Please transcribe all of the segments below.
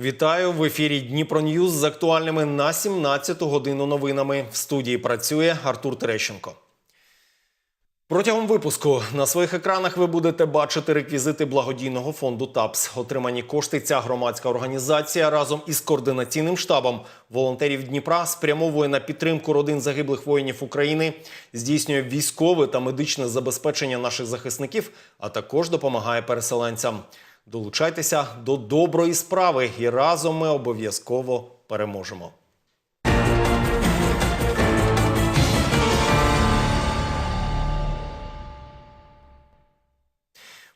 Вітаю в ефірі Дніпро Ньюз з актуальними на 17 годину новинами. В студії працює Артур Терещенко. Протягом випуску на своїх екранах ви будете бачити реквізити благодійного фонду ТАПС. Отримані кошти ця громадська організація разом із координаційним штабом волонтерів Дніпра спрямовує на підтримку родин загиблих воїнів України, здійснює військове та медичне забезпечення наших захисників, а також допомагає переселенцям. Долучайтеся до доброї справи, і разом ми обов'язково переможемо.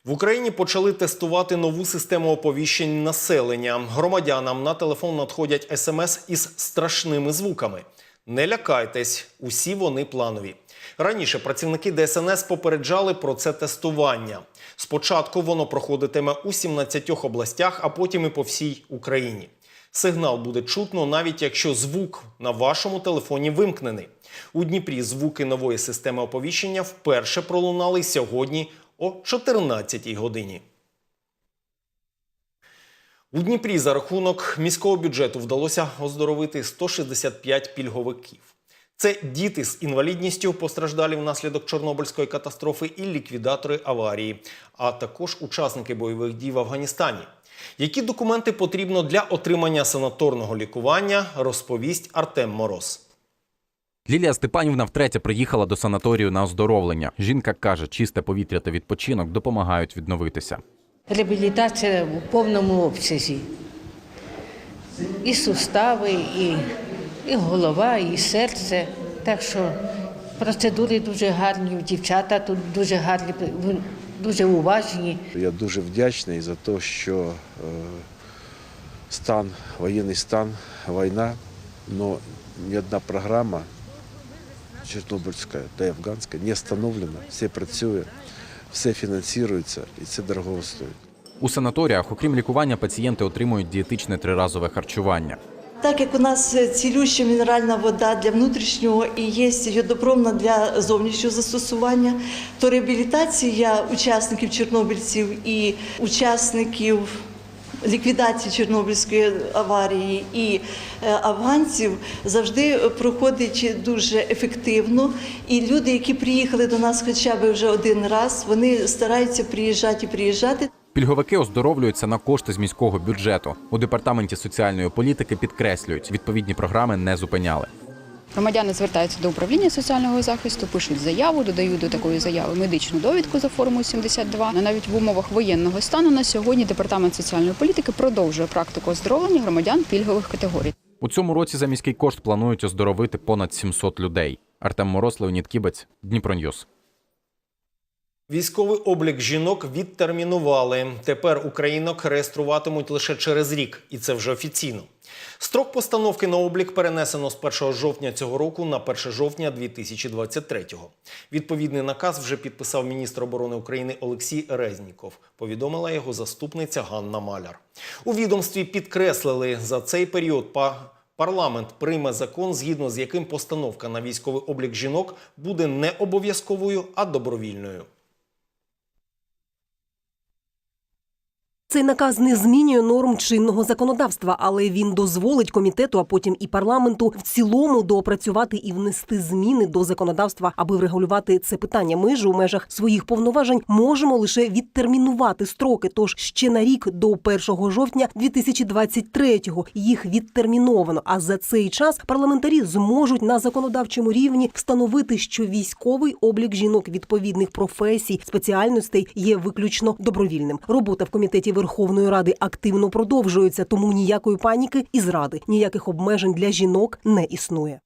В Україні почали тестувати нову систему оповіщень населення. Громадянам на телефон надходять смс із страшними звуками. Не лякайтесь, усі вони планові. Раніше працівники ДСНС попереджали про це тестування. Спочатку воно проходитиме у 17 областях, а потім і по всій Україні. Сигнал буде чутно, навіть якщо звук на вашому телефоні вимкнений. У Дніпрі звуки нової системи оповіщення вперше пролунали сьогодні о 14 годині. У Дніпрі за рахунок міського бюджету вдалося оздоровити 165 пільговиків. Це діти з інвалідністю, постраждалі внаслідок Чорнобильської катастрофи і ліквідатори аварії, а також учасники бойових дій в Афганістані. Які документи потрібно для отримання санаторного лікування, розповість Артем Мороз. Лілія Степанівна втретє приїхала до санаторію на оздоровлення. Жінка каже, чисте повітря та відпочинок допомагають відновитися. Реабілітація в повному обсязі. І сустави, і, і голова, і серце. Так що процедури дуже гарні, дівчата тут дуже гарні, дуже уважні. Я дуже вдячний за те, що е, стан, воєнний стан, війна, але ні одна програма Чорнобильська та афганська не встановлена, все працює, все фінансується і це дорого стоїть. У санаторіях, окрім лікування, пацієнти отримують дієтичне триразове харчування. Так як у нас цілюща мінеральна вода для внутрішнього і є йодопромна для зовнішнього застосування, то реабілітація учасників чорнобильців і учасників ліквідації Чорнобильської аварії і е, афганців завжди проходить дуже ефективно. І люди, які приїхали до нас хоча б вже один раз, вони стараються приїжджати і приїжджати. Пільговики оздоровлюються на кошти з міського бюджету. У департаменті соціальної політики підкреслюють, відповідні програми не зупиняли. Громадяни звертаються до управління соціального захисту, пишуть заяву, додають до такої заяви медичну довідку за формою 72. Ну, Навіть в умовах воєнного стану на сьогодні департамент соціальної політики продовжує практику оздоровлення громадян пільгових категорій. У цьому році за міський кошт планують оздоровити понад 700 людей. Артем Мороз, Леонід Кібець, Дніпроньюз. Військовий облік жінок відтермінували. Тепер українок реєструватимуть лише через рік, і це вже офіційно. Строк постановки на облік перенесено з 1 жовтня цього року на 1 жовтня 2023-го. Відповідний наказ вже підписав міністр оборони України Олексій Резніков. Повідомила його заступниця Ганна Маляр. У відомстві підкреслили за цей період па. Парламент прийме закон, згідно з яким постановка на військовий облік жінок буде не обов'язковою, а добровільною. Цей наказ не змінює норм чинного законодавства, але він дозволить комітету, а потім і парламенту в цілому доопрацювати і внести зміни до законодавства, аби врегулювати це питання. Ми ж у межах своїх повноважень можемо лише відтермінувати строки. Тож ще на рік до 1 жовтня 2023-го їх відтерміновано. А за цей час парламентарі зможуть на законодавчому рівні встановити, що військовий облік жінок відповідних професій спеціальностей є виключно добровільним. Робота в комітеті Верховної Ради активно продовжується, тому ніякої паніки і зради, ніяких обмежень для жінок не існує.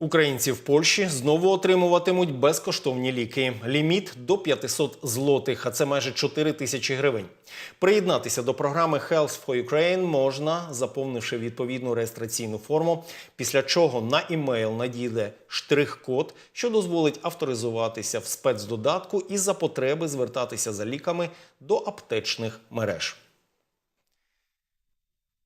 Українці в Польщі знову отримуватимуть безкоштовні ліки. Ліміт до 500 злотих, а це майже 4 тисячі гривень. Приєднатися до програми Health for Ukraine можна, заповнивши відповідну реєстраційну форму, після чого на імейл надійде штрих-код, що дозволить авторизуватися в спецдодатку і за потреби звертатися за ліками до аптечних мереж.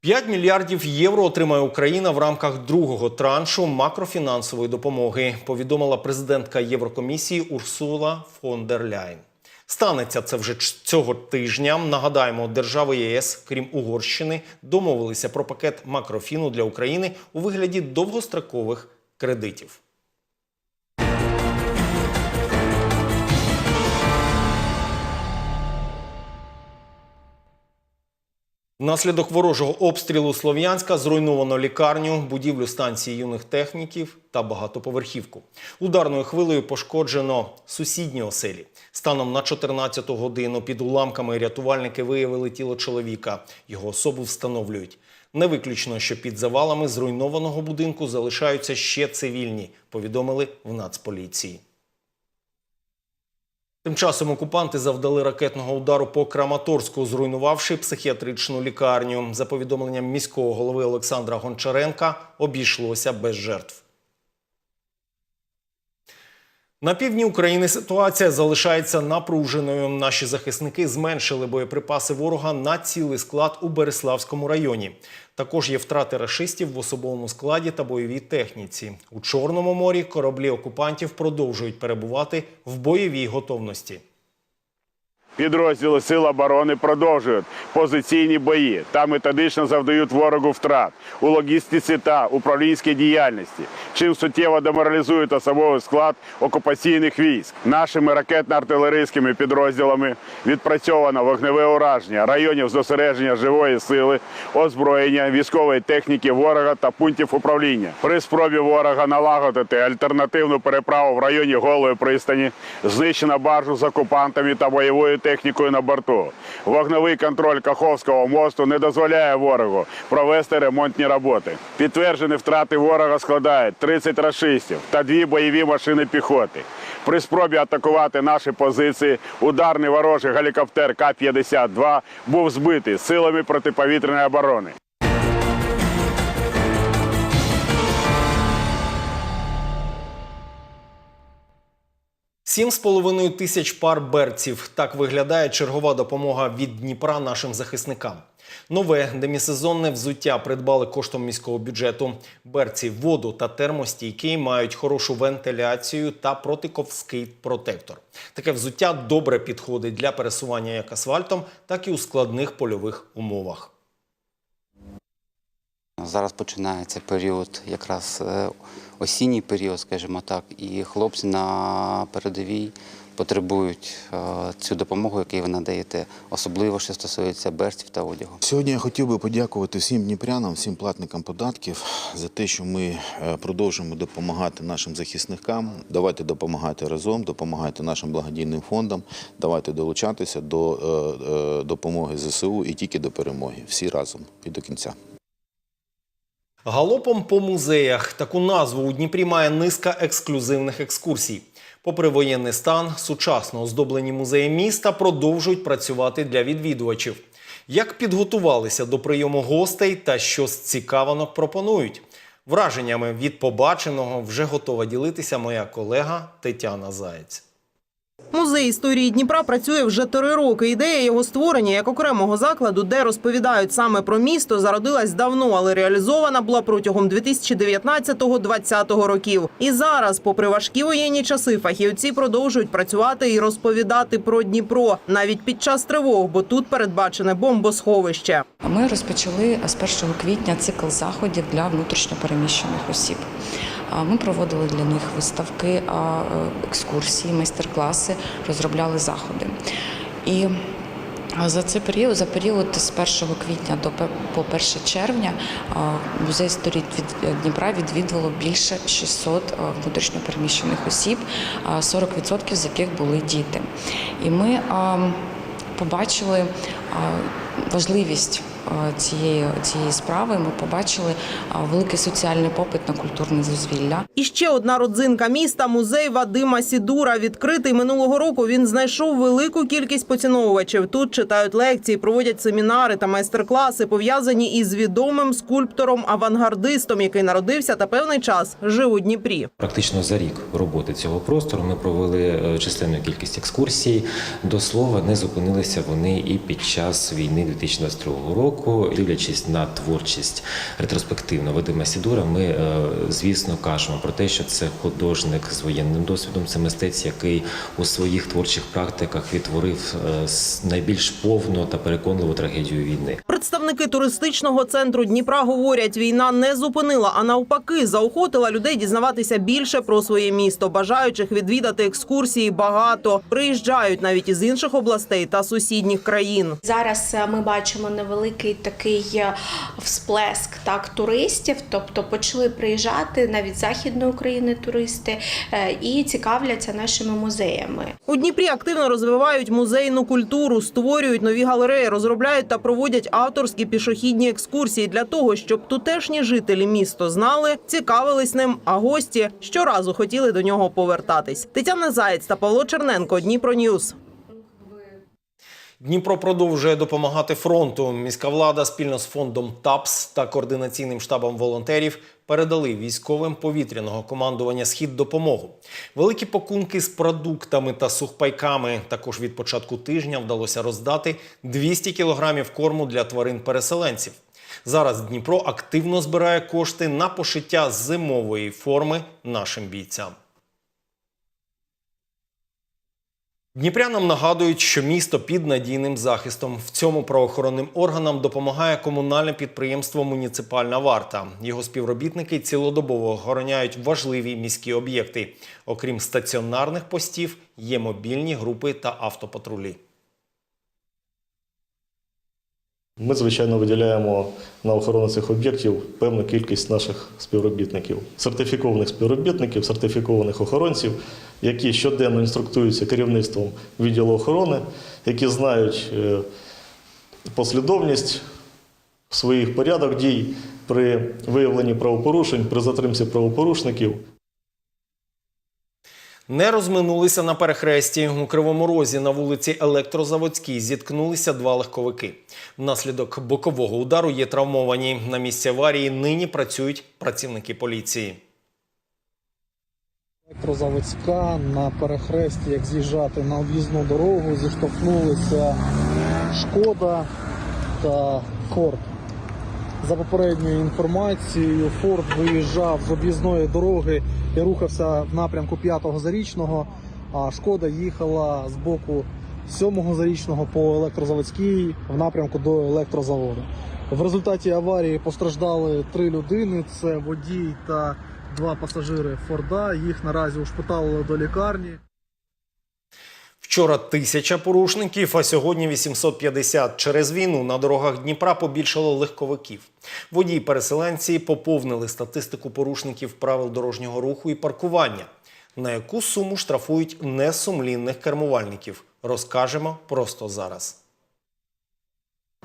5 мільярдів євро отримає Україна в рамках другого траншу макрофінансової допомоги, повідомила президентка Єврокомісії Урсула фон дер Ляйн. Станеться це вже цього тижня. Нагадаємо, держави ЄС, крім Угорщини, домовилися про пакет макрофіну для України у вигляді довгострокових кредитів. Внаслідок ворожого обстрілу Слов'янська зруйновано лікарню, будівлю станції юних техніків та багатоповерхівку. Ударною хвилею пошкоджено сусідні оселі. Станом на 14 годину під уламками рятувальники виявили тіло чоловіка. Його особу встановлюють. Не виключно, що під завалами зруйнованого будинку залишаються ще цивільні, повідомили в Нацполіції. Тим часом окупанти завдали ракетного удару по Краматорську, зруйнувавши психіатричну лікарню. За повідомленням міського голови Олександра Гончаренка, обійшлося без жертв. На півдні України ситуація залишається напруженою. Наші захисники зменшили боєприпаси ворога на цілий склад у Береславському районі. Також є втрати рашистів в особовому складі та бойовій техніці. У Чорному морі кораблі окупантів продовжують перебувати в бойовій готовності. Підрозділи Сил оборони продовжують позиційні бої та методично завдають ворогу втрат у логістиці та управлінській діяльності, чим суттєво деморалізують особовий склад окупаційних військ. Нашими ракетно-артилерійськими підрозділами відпрацьовано вогневе ураження районів зосередження живої сили, озброєння, військової техніки ворога та пунктів управління. При спробі ворога налагодити альтернативну переправу в районі Голої пристані знищено баржу з окупантами та бойовою технікою на борту. Вогновий контроль Каховського мосту не дозволяє ворогу провести ремонтні роботи. Підтверджені втрати ворога складають 30 рашистів та дві бойові машини піхоти. При спробі атакувати наші позиції ударний ворожий гелікоптер К-52 був збитий силами протиповітряної оборони. Сім з половиною тисяч пар берців. Так виглядає чергова допомога від Дніпра нашим захисникам. Нове демісезонне взуття придбали коштом міського бюджету. Берці, воду та термостійкий мають хорошу вентиляцію та протиковський протектор. Таке взуття добре підходить для пересування як асфальтом, так і у складних польових умовах. Зараз починається період, якраз е, осінній період, скажімо так, і хлопці на передовій потребують е, цю допомогу, яку ви надаєте, особливо що стосується берців та одягу. Сьогодні я хотів би подякувати всім дніпрянам, всім платникам податків за те, що ми е, продовжуємо допомагати нашим захисникам. Давайте допомагати разом, допомагайте нашим благодійним фондам. Давайте долучатися до допомоги ЗСУ і тільки до перемоги. Всі разом і до кінця. Галопом по музеях таку назву у Дніпрі має низка ексклюзивних екскурсій. Попри воєнний стан, сучасно оздоблені музеї міста продовжують працювати для відвідувачів. Як підготувалися до прийому гостей та що з цікавинок пропонують? Враженнями від побаченого вже готова ділитися моя колега Тетяна Заєць. Музей історії Дніпра працює вже три роки. Ідея його створення як окремого закладу, де розповідають саме про місто, зародилась давно, але реалізована була протягом 2019-2020 років. І зараз, попри важкі воєнні часи, фахівці продовжують працювати і розповідати про Дніпро навіть під час тривог, бо тут передбачене бомбосховище. Ми розпочали з 1 квітня цикл заходів для внутрішньопереміщених осіб. Ми проводили для них виставки, е, екскурсії, майстер-класи, розробляли заходи. І за цей період, за період з 1 квітня до по 1 червня музей історії від Дніпра відвідувало більше 600 а, внутрішньопереміщених осіб, а 40% з яких були діти. І ми побачили важливість цієї, цієї справи. Ми побачили великий соціальний попит на культурне дозвілля. І ще одна родзинка міста музей Вадима Сідура. Відкритий минулого року. Він знайшов велику кількість поціновувачів. Тут читають лекції, проводять семінари та майстер-класи, пов'язані із відомим скульптором-авангардистом, який народився та певний час жив у Дніпрі. Практично за рік роботи цього простору ми провели е, численну кількість екскурсій. До слова, не зупинилися вони і під час війни 2022 року. Року, дивлячись на творчість ретроспективно Вадима Сідура, ми е, звісно кажемо про те, що це художник з воєнним досвідом, це мистець, який у своїх творчих практиках відтворив е, найбільш повну та переконливу трагедію війни. Представники туристичного центру Дніпра говорять, війна не зупинила, а навпаки, заохотила людей дізнаватися більше про своє місто. Бажаючих відвідати екскурсії багато. Приїжджають навіть із інших областей та сусідніх країн. Зараз е, ми бачимо невеликий такий е, всплеск так туристів, тобто почали приїжджати навіть західної України туристи е, і цікавляться нашими музеями. У Дніпрі активно розвивають музейну культуру, створюють нові галереї, розробляють та проводять авторські пішохідні екскурсії для того, щоб тутешні жителі міста знали, цікавились ним, а гості щоразу хотіли до нього повертатись. Тетяна Заєць та Павло Черненко. Дніпро Ньюс. Дніпро продовжує допомагати фронту. Міська влада спільно з фондом ТАПС та координаційним штабом волонтерів передали військовим повітряного командування Схід допомогу. Великі пакунки з продуктами та сухпайками. Також від початку тижня вдалося роздати 200 кілограмів корму для тварин-переселенців. Зараз Дніпро активно збирає кошти на пошиття зимової форми нашим бійцям. Дніпрянам нагадують, що місто під надійним захистом. В цьому правоохоронним органам допомагає комунальне підприємство Муніципальна варта. Його співробітники цілодобово охороняють важливі міські об'єкти. Окрім стаціонарних постів, є мобільні групи та автопатрулі. Ми, звичайно, виділяємо на охорону цих об'єктів певну кількість наших співробітників, сертифікованих співробітників, сертифікованих охоронців, які щоденно інструктуються керівництвом відділу охорони, які знають е, послідовність своїх порядок дій при виявленні правопорушень, при затримці правопорушників. Не розминулися на перехресті. У Кривому Розі на вулиці Електрозаводській зіткнулися два легковики. Внаслідок бокового удару є травмовані. На місці аварії нині працюють працівники поліції. Електрозаводська на перехресті, як з'їжджати на об'їзну дорогу, зіштовхнулися Шкода та Форд. За попередньою інформацією, Форд виїжджав з об'їзної дороги і рухався в напрямку 5-го зарічного, а Шкода їхала з боку 7-го зарічного по електрозаводській в напрямку до електрозаводу. В результаті аварії постраждали три людини: це водій та два пасажири Форда. Їх наразі ушпиталили до лікарні. Вчора тисяча порушників, а сьогодні 850. Через війну на дорогах Дніпра побільшало легковиків. Водії-переселенці поповнили статистику порушників правил дорожнього руху і паркування. На яку суму штрафують несумлінних кермувальників? Розкажемо просто зараз.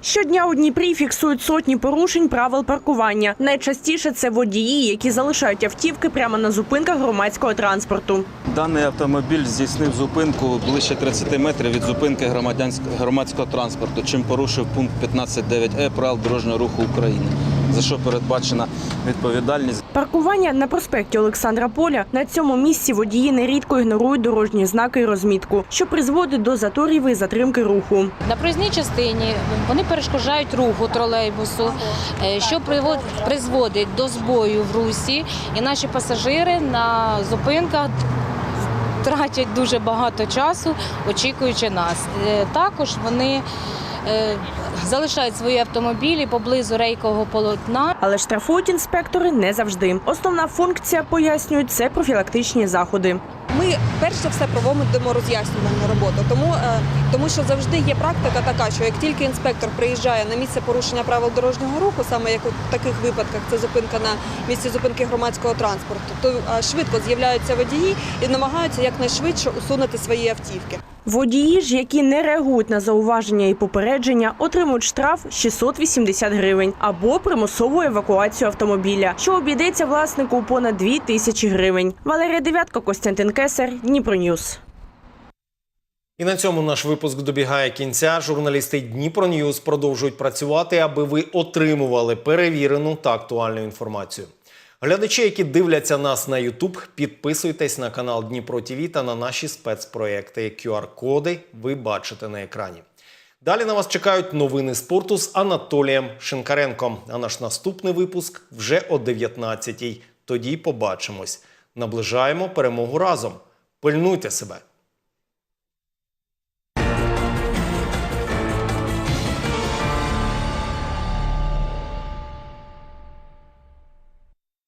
Щодня у Дніпрі фіксують сотні порушень правил паркування. Найчастіше це водії, які залишають автівки прямо на зупинках громадського транспорту. Даний автомобіль здійснив зупинку ближче 30 метрів від зупинки громадянського громадського транспорту, чим порушив пункт 15.9е правил дорожнього руху України, за що передбачена відповідальність. Паркування на проспекті Олександра Поля на цьому місці водії нерідко ігнорують дорожні знаки і розмітку, що призводить до заторів і затримки руху. На проїзній частині вони перешкоджають руху тролейбусу, е, що привод- призводить до збою в русі, і наші пасажири на зупинках тратять дуже багато часу, очікуючи нас. Е, Також вони залишають свої автомобілі поблизу рейкового полотна. Але штрафують інспектори не завжди. Основна функція пояснюють це профілактичні заходи. Ми перш за все проводимо роз'яснювальну роботу, тому, е, тому що завжди є практика така, що як тільки інспектор приїжджає на місце порушення правил дорожнього руху, саме як у таких випадках це зупинка на місці зупинки громадського транспорту, то е, швидко з'являються водії і намагаються якнайшвидше усунути свої автівки. Водії ж, які не реагують на зауваження і попередження, отримують штраф 680 гривень або примусову евакуацію автомобіля, що обійдеться власнику понад 2 тисячі гривень. Валерія Дев'ятко, Костянтин Кесар, Дніпроньюз. І на цьому наш випуск добігає кінця. Журналісти Дніпро Ньюз продовжують працювати, аби ви отримували перевірену та актуальну інформацію. Глядачі, які дивляться нас на YouTube, підписуйтесь на канал Дніпро ТВ та на наші спецпроекти. QR-коди ви бачите на екрані. Далі на вас чекають новини спорту з Анатолієм Шинкаренком. А наш наступний випуск вже о 19-й. Тоді побачимось. Наближаємо перемогу разом. Пильнуйте себе.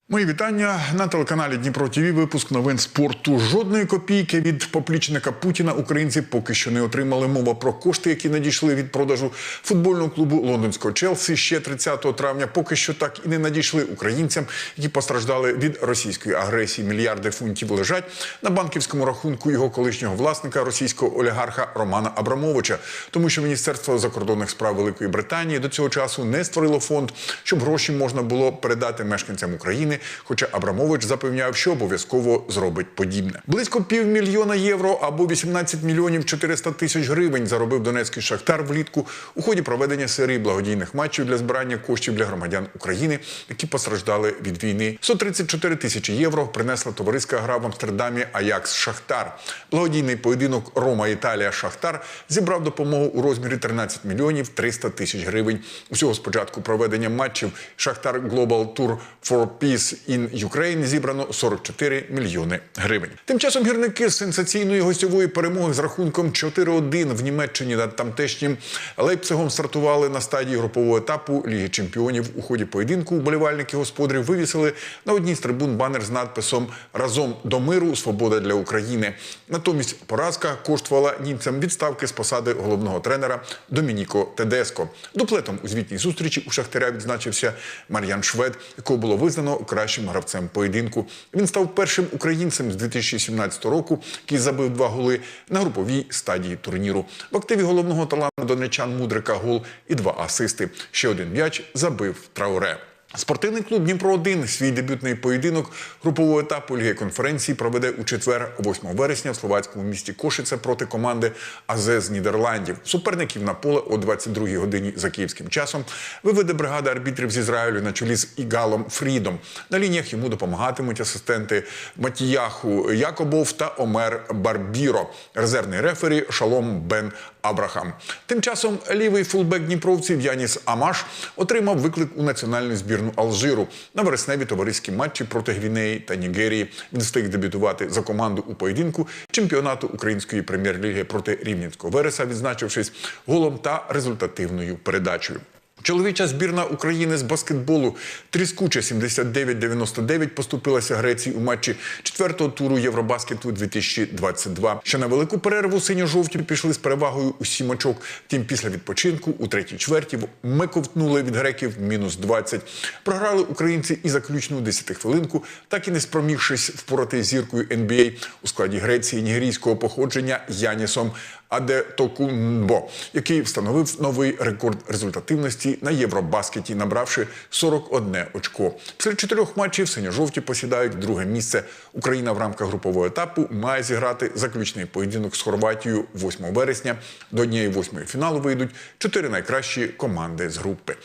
Мої вітання на телеканалі Дніпро ТВ. Випуск новин спорту. Жодної копійки від поплічника Путіна українці поки що не отримали. Мова про кошти, які надійшли від продажу футбольного клубу лондонського Челсі ще 30 травня. Поки що так і не надійшли українцям, які постраждали від російської агресії. Мільярди фунтів лежать на банківському рахунку його колишнього власника, російського олігарха Романа Абрамовича, тому що Міністерство закордонних справ Великої Британії до цього часу не створило фонд, щоб гроші можна було передати мешканцям України. Хоча Абрамович запевняв, що обов'язково зробить подібне. Близько півмільйона євро або 18 мільйонів 400 тисяч гривень заробив донецький шахтар влітку у ході проведення серії благодійних матчів для збирання коштів для громадян України, які постраждали від війни. 134 тисячі євро принесла товариська гра в Амстердамі Аякс Шахтар. Благодійний поєдинок Рома Італія Шахтар зібрав допомогу у розмірі 13 мільйонів 300 тисяч гривень. Усього з початку проведення матчів Шахтар Global Tour for Peace in Ukraine зібрано 44 мільйони гривень. Тим часом гірники з сенсаційної гостьової перемоги з рахунком 4-1 в Німеччині над тамтешнім Лейпцигом стартували на стадії групового етапу Ліги Чемпіонів. У ході поєдинку вболівальники господарів вивісили на одній з трибун банер з надписом Разом до миру, свобода для України. Натомість поразка коштувала німцям відставки з посади головного тренера Домініко Тедеско. Дуплетом у звітній зустрічі у Шахтаря відзначився Мар'ян Швед, якого було визнано кращим гравцем поєдинку. Він став першим українцем з 2017 року, який забив два голи на груповій стадії турніру. В активі головного таланту донечан Мудрика гол і два асисти. Ще один м'яч забив Трауре. Спортивний клуб Дніпро 1 свій дебютний поєдинок групового етапу Ліги конференції проведе у четвер, 8 вересня, в словацькому місті Кошице проти команди АЗ з Нідерландів. Суперників на поле о 22-й годині за київським часом виведе бригада арбітрів з Ізраїлю на чолі з Ігалом Фрідом. На лініях йому допомагатимуть асистенти Матіяху Якобов та Омер Барбіро, резервний рефері Шалом Бен Абрахам. Тим часом лівий фулбек дніпровців Яніс Амаш отримав виклик у національну збірну Алжиру на вересневі товариські матчі проти Гвінеї та Нігерії. Він встиг дебютувати за команду у поєдинку чемпіонату української прем'єр-ліги проти Рівненського Вереса, відзначившись голом та результативною передачею. Чоловіча збірна України з баскетболу тріскуче 79-99 поступилася Греції у матчі четвертого туру Євробаскету 2022. Ще на велику перерву синьо-жовті пішли з перевагою у сім очок. Втім, після відпочинку у третій чверті ми ковтнули від греків мінус 20. Програли українці і заключну 10 хвилинку, так і не спромігшись впорати зіркою NBA у складі Греції нігерійського походження Янісом Адетокунбо, який встановив новий рекорд результативності на Євробаскеті, набравши 41 очко. Після чотирьох матчів синьо-жовті посідають друге місце. Україна в рамках групового етапу має зіграти заключний поєдинок з Хорватією 8 вересня. До однієї восьмої фіналу вийдуть чотири найкращі команди з групи.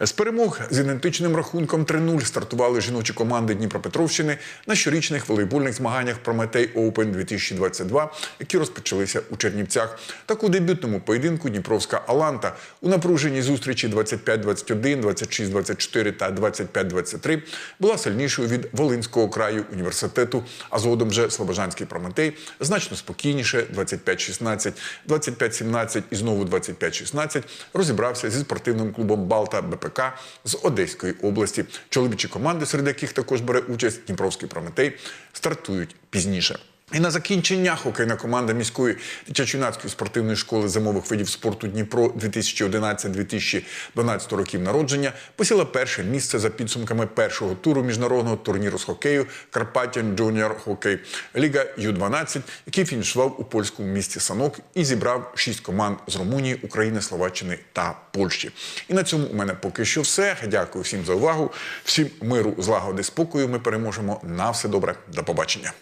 З перемог з ідентичним рахунком 3-0 стартували жіночі команди Дніпропетровщини на щорічних волейбольних змаганнях Прометей Оупен 2022, які розпочалися у Чернівцях. Так у дебютному поєдинку Дніпровська Аланта у напруженій зустрічі 25-21, 26-24 та 25-23 була сильнішою від Волинського краю університету, а згодом вже Слобожанський Прометей значно спокійніше 25-16, 25-17 і знову 25-16 розібрався зі спортивним клубом Балта БПК з Одеської області. Чоловічі команди, серед яких також бере участь Дніпровський Прометей, стартують пізніше. І на закінчення хокейна команда міської дитячо-юнацької спортивної школи зимових видів спорту Дніпро 2011-2012 років народження посіла перше місце за підсумками першого туру міжнародного турніру з хокею Carpathian Junior Hockey Ліга Ю-12, який фінішував у польському місті Санок і зібрав шість команд з Румунії, України, Словаччини та Польщі. І на цьому у мене поки що все. Дякую всім за увагу. Всім миру, злагоди, спокою. Ми переможемо. На все добре. До побачення.